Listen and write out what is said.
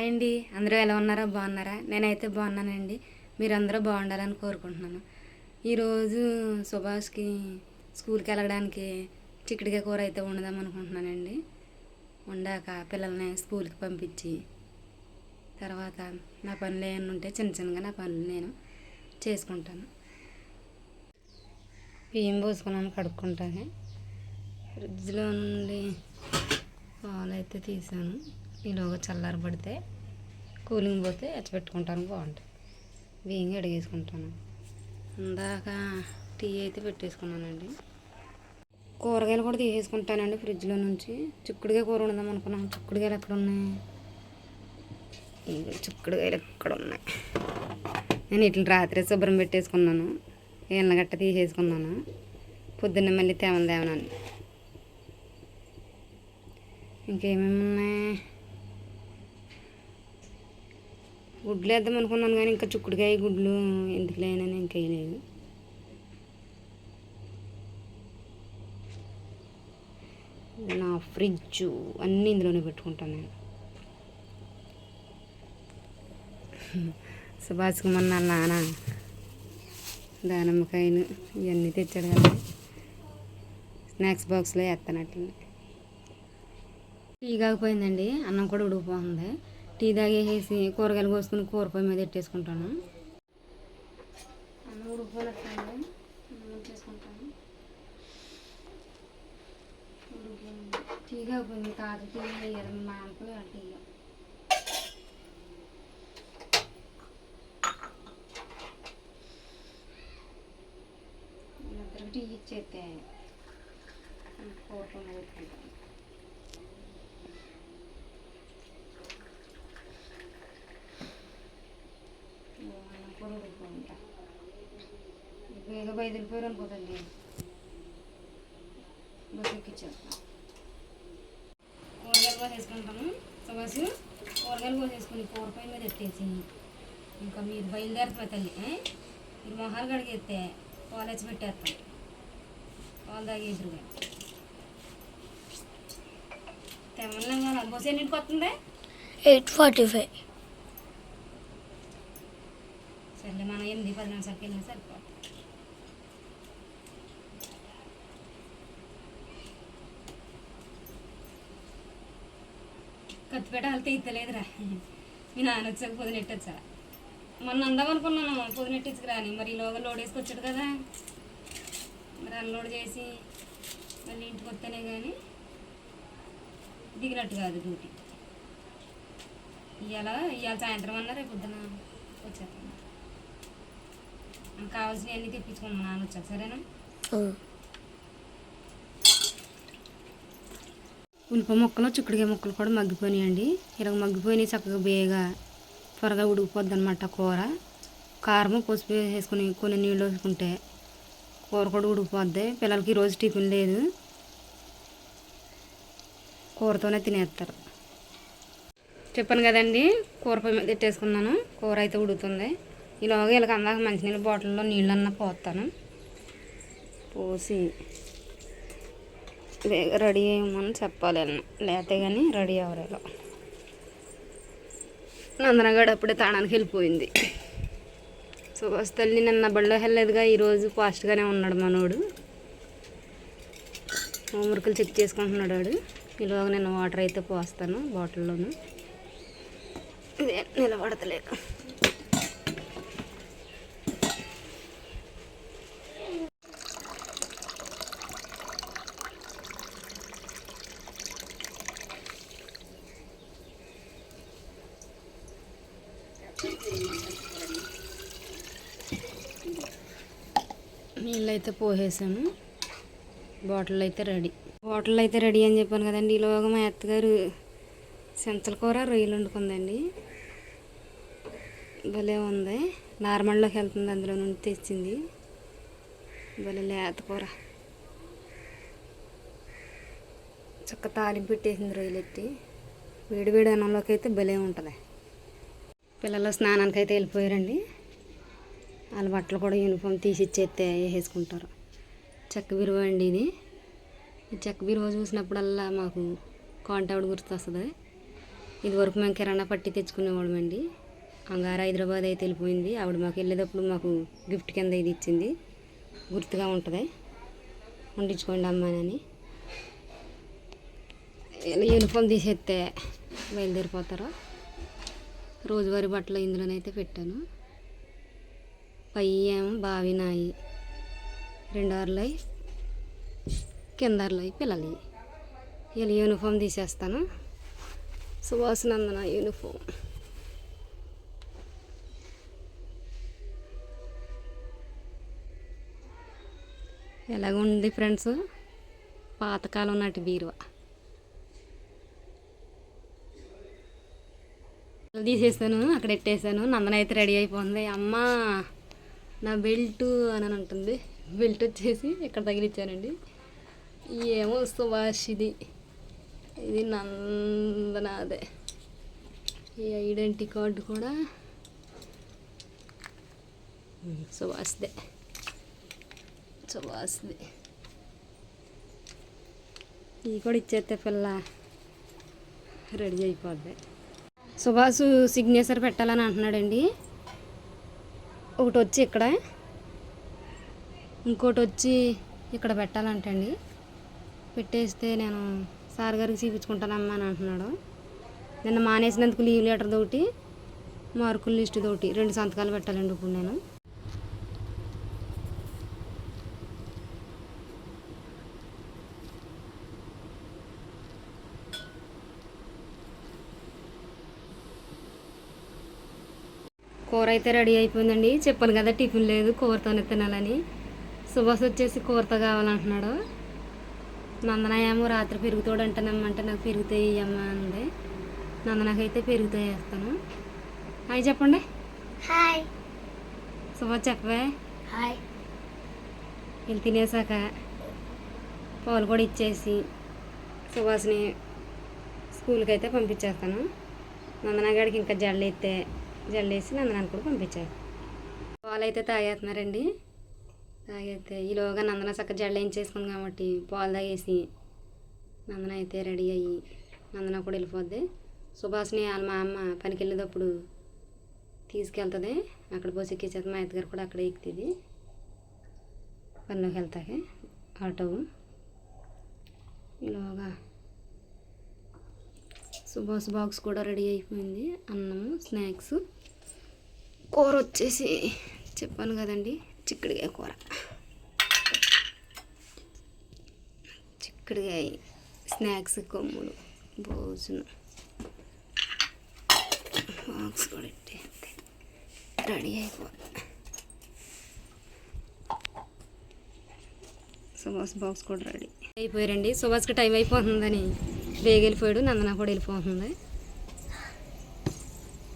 Hi అండి. అందరూ ఎలా ఉన్నారా? బాగున్నారా? నేనైతే బాగున్నానండి. మీరందరూ బాగుండాలని కోరుకుంటున్నాను. ఈరోజు సుభాష్కి స్కూల్కి వెళ్ళడానికి చిక్కుడుకాయ కూర అయితే వండుదాం అనుకుంటున్నానండి. వండాక పిల్లల్ని స్కూల్కి పంపించి తర్వాత నా పనులు ఏమైనా ఉంటే చిన్న చిన్నగా నా పనులు నేను చేసుకుంటాను. బియ్యం పోసుకున్నాను కడుక్కుంటాను. ఫ్రిడ్జ్లో నుండి పాలు అయితే తీసాను. ఈలోగా చల్లారబడితే కూలింగ్ పోతే ఎచ్చపెట్టుకుంటాను బాగుంటుంది. బియ్యం అడిగేసుకుంటాను. ఇందాక టీ అయితే పెట్టేసుకున్నానండి. కూరగాయలు కూడా తీసేసుకుంటానండి ఫ్రిడ్జ్లో నుంచి. చిక్కుడుగా కూర ఉండదాం అనుకున్నాం చిక్కుడుగాయలు ఎక్కడ ఉన్నాయి? చిక్కుడుగాయలు ఎక్కడ ఉన్నాయి? నేను ఇట్లా రాత్రి శుభ్రం పెట్టేసుకున్నాను. ఏళ్ళ గట్ట తీసేసుకున్నాను. పొద్దున్న మళ్ళీ తేమందేమనని ఇంకేమేమి ఉన్నాయి గుడ్లు వేద్దాం అనుకున్నాను కానీ ఇంకా చిక్కుడుకాయ గుడ్లు ఎందుకు లేనని ఇంకా వేయలేదు. నా ఫ్రిడ్జ్ అన్నీ ఇందులోనే పెట్టుకుంటాను నేను. సుభాష్ కుమార్ నా నాన్న దానిమ్మకాయలు ఇవన్నీ తెచ్చాడు కదా. స్నాక్స్ బాక్స్లో వేస్తానట్టు టీ కాకపోయిందండి అన్నం కూడా ఉడికిపోతుంది. టీ తాగేసేసి కూరగాయలు కోసుకుని కూర పొయ్యి మీద పెట్టేసుకుంటాను. అన్నం ఉడికిపోయినట్టండి చేసుకుంటాను. ఉడికిపోయింది. టీ కాకపోయింది తాత టీ వేయాలి మా అంకులు టీ ఇద్దరికి టీ ఇచ్చేస్తే కూర పొయ్యి మీద ఏదో బయలుదేరిపోయారు అనుకోదండి బస్ ఎక్కిచ్చేస్తాం కూరగాయలు కోసేసుకుంటాను సుభాష్ కూరగాయలు కూడా చేసుకుని పై మీద ఎట్టేసి ఇంకా మీరు బయలుదేరుతున్న తల్లి మీరు మొహాలు కడిగేస్తే కాలేజ్ పెట్టేస్తాం. పాలు తాగి ఎదురుగా తెమ్మలంగా బస్సు ఎన్నింటికి వస్తుంది? Eight forty five. సర్లే మనం ఎనిమిది పది నిమిషాలకి వెళ్ళినా సరిపోతుంది కత్తిపేట వెళ్తే ఇత్తలేదురా. మీ నాన్న వచ్చాక పొదినెట్టొచ్చా మొన్న అందామనుకున్నాను అనుకున్నాను పొదినెట్టించుకురాని మరి ఈలోగా లోడ్ వేసుకొచ్చాడు కదా. మరి అన్లోడ్ చేసి మళ్ళీ ఇంటికి వస్తేనే కానీ దిగినట్టు కాదు డ్యూటీ. ఇవాళ ఇవాళ సాయంత్రం అన్నా రేపు పొద్దున వచ్చేస్తాను. కావాల్సినవి అన్నీ తెప్పించుకున్నాను నాన్న వచ్చాక సరేనా? ఉల్లిపాయ ముక్కలు చిక్కుడుకాయ ముక్కలు కూడా మగ్గిపోయినాయండి. ఇలా మగ్గిపోయినాయి చక్కగా బేగా త్వరగా ఉడికిపోద్ది అనమాట కూర. కారము పసుపు వేసుకుని కొన్ని నీళ్ళు వేసుకుంటే కూర కూడా ఉడికిపోద్ది. పిల్లలకి ఈరోజు టిఫిన్ లేదు. కూరతోనే తినేస్తారు. చెప్పాను కదండి కూర పొయ్యి మీద పెట్టేసుకున్నాను. కూర అయితే ఉడుకుతుంది. ఈలోగా వీళ్ళకి అందాక మంచినీళ్ళ బాటిల్లో నీళ్ళన్నా పోస్తాను పోసి రెడీ అయ్యమని చెప్పాలి లేతే కానీ రెడీ అవ్వరు ఇలా నందనగాడు అప్పుడే తాడానికి వెళ్ళిపోయింది. సుభాష్ తల్లి నిన్న బడిలో వెళ్ళలేదుగా ఈరోజు ఫాస్ట్గానే ఉన్నాడు మనోడు. హోంవర్క్లు చెక్ చేసుకుంటున్నాడు వాడు ఈలోగా నేను వాటర్ అయితే పోస్తాను బాటిల్లోను. ఇదే నిలబడతలేదు నీళ్ళు అయితే పోసేసాను. బాటిల్ అయితే రెడీ. బాటిల్ అయితే రెడీ అని చెప్పాను కదండి. ఈలోగా మా అత్తగారు సెంచల కూర రొయ్యలు వండుకుందండి. భలే ఉంది. నార్మల్లోకి వెళ్తుంది అందులో నుండి తెచ్చింది. భలే లేత కూర. చక్క తాలింపు పెట్టేసింది రొయ్యలు ఎట్టి వేడి వేడి అన్నంలోకి అయితే భలే ఉంటుంది. పిల్లలు స్నానానికి అయితే వెళ్ళిపోయారండి. వాళ్ళ బట్టలు కూడా యూనిఫామ్ తీసి ఇచ్చేస్తే వేసేసుకుంటారు. చెక్క బిరువ అండి ఇది. ఈ చెక్క బిరువ చూసినప్పుడల్లా మాకు కాంటావిడ గుర్తొస్తుంది. ఇది వరకు మేము కిరాణా పట్టి తెచ్చుకునేవాళ్ళమండి అంగారు హైదరాబాద్ అయితే వెళ్ళిపోయింది. ఆవిడ మాకు వెళ్ళేటప్పుడు మాకు గిఫ్ట్ కింద ఇది ఇచ్చింది. గుర్తుగా ఉంటుంది. వండించుకోండి అమ్మానని యూనిఫామ్ తీసేస్తే బయలుదేరిపోతారు. రోజువారీ బట్టలు ఇందులోనైతే పెట్టాను. పై ఏమో బావి నాయి రెండు ఆరులై కింద ఆరులై పిల్లలు. ఇలా యూనిఫామ్ తీసేస్తాను. సుభాష్ నందన యూనిఫామ్. ఎలాగుంది ఫ్రెండ్స్? పాతకాలం నాటి బీరువా. తీసేసాను అక్కడ ఎట్టేసాను. నందన అయితే రెడీ అయిపోయింది. అమ్మ నా బెల్ట్ అని అని అంటుంది. బెల్ట్ వచ్చేసి ఇక్కడ తగిలిచ్చానండి ఏమో సుభాష్ ఇది. ఇది నందనాదే ఈ ఐడెంటిటీ కార్డు కూడా సుభాష్దే. సుభాష్దే. ఇది కూడా ఇచ్చేస్తే పిల్ల రెడీ అయిపోద్ది. సుభాష్ సిగ్నేచర్ పెట్టాలని అంటున్నాడండి. ఒకటి వచ్చి ఇక్కడ. ఇంకోటి వచ్చి ఇక్కడ పెట్టాలంటండి. పెట్టేస్తే నేను సార్ గారికి చూపించుకుంటానమ్మా అని అంటున్నాడు. నిన్న మానేసినందుకు లీవ్ లెటర్ తోటి మార్కుల లిస్ట్ తోటి రెండు సంతకాలు పెట్టాలండి ఇప్పుడు నేను. కూర అయితే రెడీ అయిపోయిందండి. చెప్పాను కదా టిఫిన్ లేదు కూరతోనే తినాలని. సుభాష్ వచ్చేసి కూరతో కావాలంటున్నాడు. నందన ఏమో రాత్రి పెరుగుతాడు అంటానమ్మంటే నాకు పెరుగుతాయి అమ్మ అంది. నందనకైతే పెరుగుతాయి వేస్తాను హాయ్ చెప్పండి. Hi. సుభాష్ చెప్పవే. Hi. వీళ్ళు తినేసాక పాలు కూడా ఇచ్చేసి సుభాష్ని స్కూల్కి అయితే పంపించేస్తాను. నందనగాడికి ఇంకా జల్లు ఎత్తే జల్లు వేసి నందనాన్ని కూడా పంపించాను పాలు అయితే తాగేస్తున్నారండి. తాగేస్తే ఈలోగా నందన చక్క జల్లు వేయించేసుకుంది కాబట్టి పాలు తాగేసి నందన అయితే రెడీ అయ్యి నందన కూడా వెళ్ళిపోద్ది. సుభాష్ని వాళ్ళ మా అమ్మ పనికి వెళ్ళేటప్పుడు తీసుకెళ్తుంది. అక్కడ పోసి ఎక్కించేది మా అత్తగారు కూడా అక్కడ ఎక్కుతుంది. పనిలోకి వెళ్తాకే ఆటో. ఇలాగా సుభాష్ బాక్స్ కూడా రెడీ అయిపోయింది. అన్నము స్నాక్స్. కూర వచ్చేసి చెప్పాను కదండి చిక్కుడుకాయ కూర. చిక్కుడుకాయ స్నాక్స్ కొమ్ములు భోజనం. బాక్స్ కూడా పెట్టేస్తే రెడీ అయిపోయింది సుభాష్ బాక్స్ కూడా రెడీ. అయిపోయారండి. సుభాష్కి టైం అయిపోతుందని బేగ వెళ్ళిపోయాడు నందన కూడా వెళ్ళిపోతుంది.